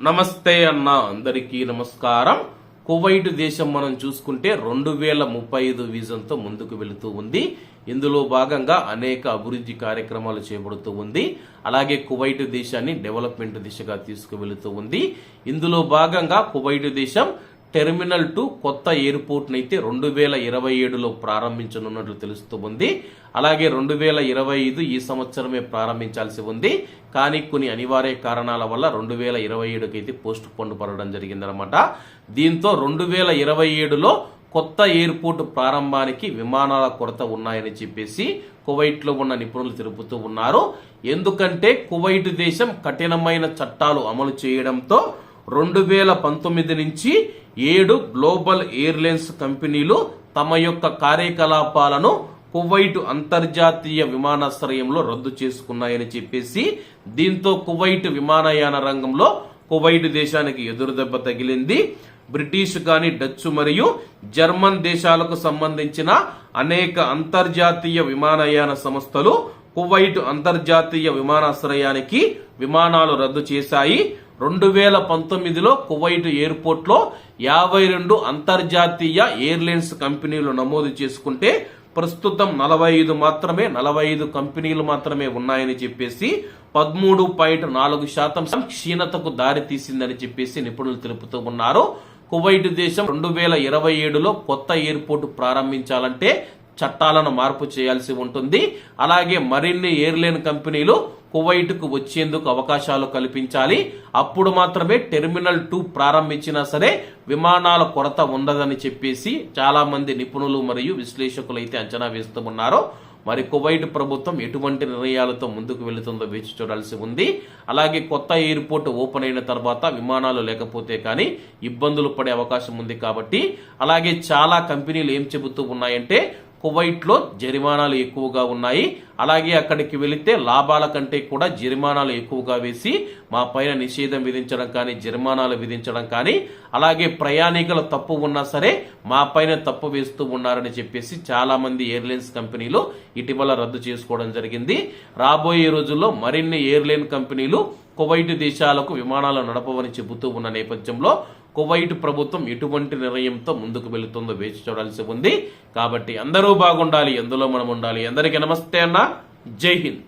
నమస్తే అన్న అందరికీ నమస్కారం. కువైట్ దేశం మనం చూసుకుంటే రెండు వేల ముప్పై ఐదు విజన్తో ముందుకు వెళుతూ ఉంది. ఇందులో భాగంగా అనేక అభివృద్ధి కార్యక్రమాలు చేపడుతూ ఉంది. అలాగే కువైట్ దేశాన్ని డెవలప్మెంట్ దిశగా తీసుకువెళుతూ ఉంది. ఇందులో భాగంగా కువైట్ దేశం టెర్మినల్ టు కొత్త ఎయిర్పోర్ట్ని అయితే రెండు వేల ఇరవై ఏడులో ప్రారంభించనున్నట్లు తెలుస్తూ ఉంది. అలాగే రెండు వేల ఇరవై ఐదు ఈ సంవత్సరమే ప్రారంభించాల్సి ఉంది. కానీ కొన్ని అనివార్య కారణాల వల్ల రెండు వేల ఇరవై ఏడుకి అయితే పోస్ట్ పోన్ పడడం జరిగిందనమాట దీంతో రెండు వేల ఇరవై ఏడులో కొత్త ఎయిర్పోర్ట్ ప్రారంభానికి విమానాల కొరత ఉన్నాయని చెప్పేసి కువైట్లో ఉన్న నిపుణులు తెలుపుతూ ఉన్నారు. ఎందుకంటే కువైట్ దేశం కఠినమైన చట్టాలు అమలు చేయడంతో రెండు వేల పంతొమ్మిది నుంచి ఏడు గ్లోబల్ ఎయిర్లైన్స్ కంపెనీలు తమ యొక్క కార్యకలాపాలను కువైట్ అంతర్జాతీయ విమానాశ్రయంలో రద్దు చేసుకున్నాయని చెప్పేసి దీంతో కువైట్ విమానయాన రంగంలో కువైట్ దేశానికి ఎదురుదెబ్బ తగిలింది. బ్రిటిష్ కానీ డచ్ మరియు జర్మన్ దేశాలకు సంబంధించిన అనేక అంతర్జాతీయ విమానయాన సంస్థలు కువైట్ అంతర్జాతీయ విమానాశ్రయానికి విమానాలు రద్దు చేశాయి. రెండు వేల పంతొమ్మిదిలో కువైట్ ఎయిర్పోర్ట్లో యాభై రెండు అంతర్జాతీయ ఎయిర్లైన్స్ కంపెనీలు నమోదు చేసుకుంటే ప్రస్తుతం నలభై ఐదు మాత్రమే నలభై ఐదు కంపెనీలు మాత్రమే ఉన్నాయని చెప్పేసి పదమూడు పాయింట్ నాలుగు శాతం క్షీణతకు దారి తీసిందని చెప్పేసి నిపుణులు తెలుపుతూ ఉన్నారు. కువైట్ దేశం రెండు వేల ఇరవై ఏడులో కొత్త ఎయిర్పోర్ట్ ప్రారంభించాలంటే చట్టాలను మార్పు చేయాల్సి ఉంటుంది. అలాగే మరిన్ని ఎయిర్లైన్ కంపెనీలు కువైట్కు వచ్చేందుకు అవకాశాలు కల్పించాలి. అప్పుడు మాత్రమే టెర్మినల్ టూ ప్రారంభించినా సరే విమానాల కొరత ఉండదని చెప్పేసి చాలా మంది నిపుణులు మరియు విశ్లేషకులు అయితే అంచనా వేస్తూ ఉన్నారు మరి కువైట్ ప్రభుత్వం ఎటువంటి నిర్ణయాలతో ముందుకు వెళుతుందో వేచి చూడాల్సి ఉంది. అలాగే కొత్త ఎయిర్పోర్ట్ ఓపెన్ అయిన తర్వాత విమానాలు లేకపోతే కానీ ఇబ్బందులు పడే అవకాశం ఉంది కాబట్టి అలాగే చాలా కంపెనీలు ఏం చెబుతూ ఉన్నాయంటే కువైట్లో జరిమానాలు ఎక్కువగా ఉన్నాయి. అలాగే అక్కడికి వెళితే లాభాల కంటే కూడా జరిమానాలు ఎక్కువగా వేసి మా పైన నిషేధం విధించడం కానీ జరిమానాలు విధించడం కానీ అలాగే ప్రయాణికుల తప్పు ఉన్నా సరే మా పైన తప్పు వేస్తూ ఉన్నారని చెప్పేసి చాలా మంది ఎయిర్లైన్స్ కంపెనీలు ఇటీవల రద్దు చేసుకోవడం జరిగింది. రాబోయే రోజుల్లో మరిన్ని ఎయిర్లైన్ కంపెనీలు కువైట్ దేశాలకు విమానాలు నడపవని చెబుతూ ఉన్న నేపథ్యంలో కువైట్ ప్రభుత్వం ఎటువంటి నిర్ణయంతో ముందుకు వెళుతుందో వేచి చూడాల్సి ఉంది. కాబట్టి అందరూ బాగుండాలి ఎందులో మనం ఉండాలి. అందరికీ నమస్తే అన్న. జై హింద్.